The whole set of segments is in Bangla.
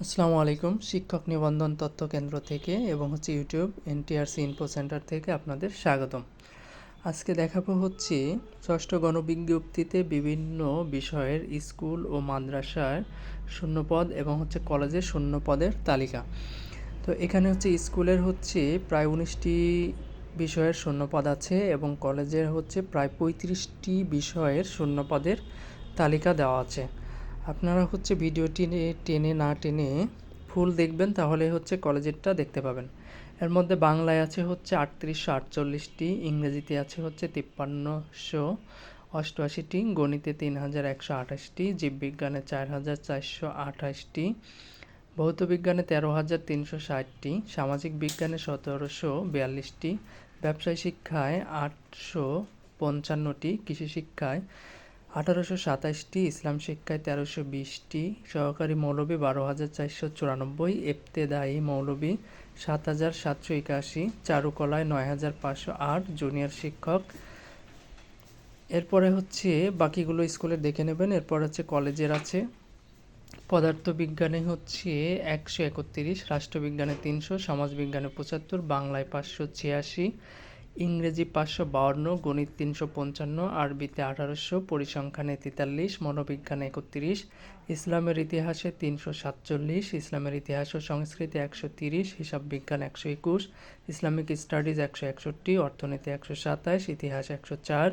আসসালামু আলাইকুম, শিক্ষক নিবন্ধন তথ্য কেন্দ্র থেকে এবং হচ্ছে ইউটিউব এনটিআরসি ইনফো সেন্টার থেকে আপনাদের স্বাগতম। আজকে দেখাবো হচ্ছে ষষ্ঠ গণবিজ্ঞপ্তিতে বিভিন্ন বিষয়ের স্কুল ও মাদ্রাসার শূন্যপদ এবং হচ্ছে কলেজের শূন্যপদের তালিকা। তো এখানে হচ্ছে স্কুলের হচ্ছে প্রায় উনিশটি বিষয়ের শূন্যপদ আছে এবং কলেজের হচ্ছে প্রায় পঁয়ত্রিশটি বিষয়ের শূন্যপদের তালিকা দেওয়া আছে। আপনারা হচ্ছে ভিডিওটি টেনে না টেনে ফুল দেখবেন, তাহলে হচ্ছে কলেজেরটা দেখতে পাবেন। এর মধ্যে বাংলায় আছে হচ্ছে আটত্রিশশো আটচল্লিশটি, ইংরেজিতে আছে হচ্ছে তিপ্পান্নশো অষ্টআশিটি, গণিতে তিন হাজার একশো আঠাশটি, জীববিজ্ঞানে চার হাজার চারশো আঠাশটি ভৌত বিজ্ঞানে তেরো হাজার তিনশো ষাটটি সামাজিক বিজ্ঞানে সতেরোশো বিয়াল্লিশটি, ব্যবসায় শিক্ষায় আটশো পঞ্চান্নটি কৃষি শিক্ষায় আঠারোশো সাতাশটি ইসলাম শিক্ষায় তেরোশো বিশটি, সহকারী মৌলবী বারো হাজার চারশো চুরানব্বই এফতেদায়ী মৌলবী সাত হাজার সাতশো একাশি, চারুকলায় নয় হাজার পাঁচশো আট জুনিয়র শিক্ষক। এরপরে হচ্ছে বাকিগুলো স্কুলে দেখে নেবেন, এরপর হচ্ছে কলেজের আছে। পদার্থবিজ্ঞানে হচ্ছে একশো একত্রিশ, রাষ্ট্রবিজ্ঞানে তিনশো, সমাজবিজ্ঞানে পঁচাত্তর, বাংলায় পাঁচশো ছিয়াশি ইংরেজি পাঁচশো বাউন্ন, গণিত তিনশো পঞ্চান্ন, আরবিতে আঠারোশো, পরিসংখ্যানে তেতাল্লিশ, মনোবিজ্ঞানে একত্রিশ, ইসলামের ইতিহাসে তিনশো সাতচল্লিশ, ইসলামের ইতিহাস ও সংস্কৃতি একশো তিরিশ হিসাব বিজ্ঞান একশো একুশ, ইসলামিক স্টাডিজ একশো একষট্টি, অর্থনীতি একশো সাতাশ, ইতিহাস একশো চার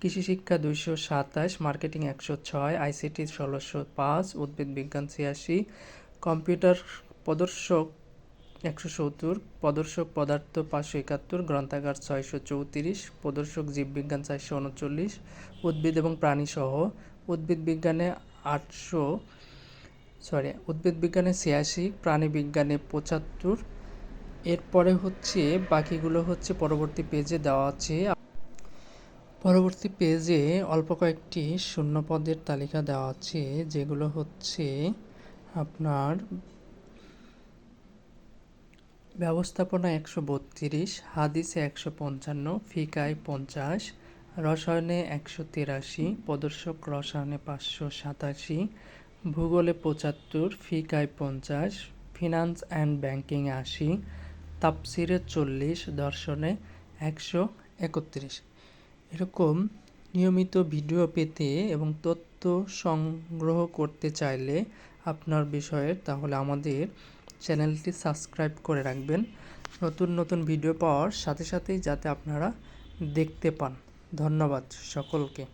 কৃষি শিক্ষা দুইশো সাতাশ, মার্কেটিং একশো ছয়, আইসিটি ষোলোশো পাঁচ, উদ্ভিদ বিজ্ঞান ছিয়াশি, কম্পিউটার প্রদর্শক একশো সত্তর, প্রদর্শক পদার্থ পাঁচশো একাত্তর, গ্রন্থাগার ছয়শো চৌত্রিশ, প্রদর্শক জীববিজ্ঞান চারশো উনচল্লিশ, উদ্ভিদ এবং প্রাণী সহ উদ্ভিদ বিজ্ঞানে আটশো সরি উদ্ভিদ বিজ্ঞানে ছিয়াশি, প্রাণী বিজ্ঞানে পঁচাত্তর। এরপরে হচ্ছে, বাকিগুলো হচ্ছে পরবর্তী পেজে দেওয়া আছে। পরবর্তী পেজে অল্প কয়েকটি শূন্যপদের তালিকা দেওয়া আছে, যেগুলো হচ্ছে আপনার ব্যবস্থাপনা একশো বত্রিশ, হাদিসে একশো পঞ্চান্ন, ফিকায় পঞ্চাশ, রসায়নে একশো তিরাশি, প্রদর্শক রসায়নে পাঁচশো সাতাশি, ভূগোলে পঁচাত্তর, ফিকায় পঞ্চাশ, ফিনান্স অ্যান্ড ব্যাংকিং আশি তাপসিরে চল্লিশ, দর্শনে একশো একত্রিশ। এরকম নিয়মিত ভিডিও পেতে এবং তথ্য সংগ্রহ করতে চাইলে আপনার বিষয়ের তাহলে আমাদের চ্যানেলটি সাবস্ক্রাইব করে রাখবেন। নতুন নতুন ভিডিও পাওয়ার সাথে সাথেই যাতে আপনারা দেখতে পান। ধন্যবাদ সকলকে।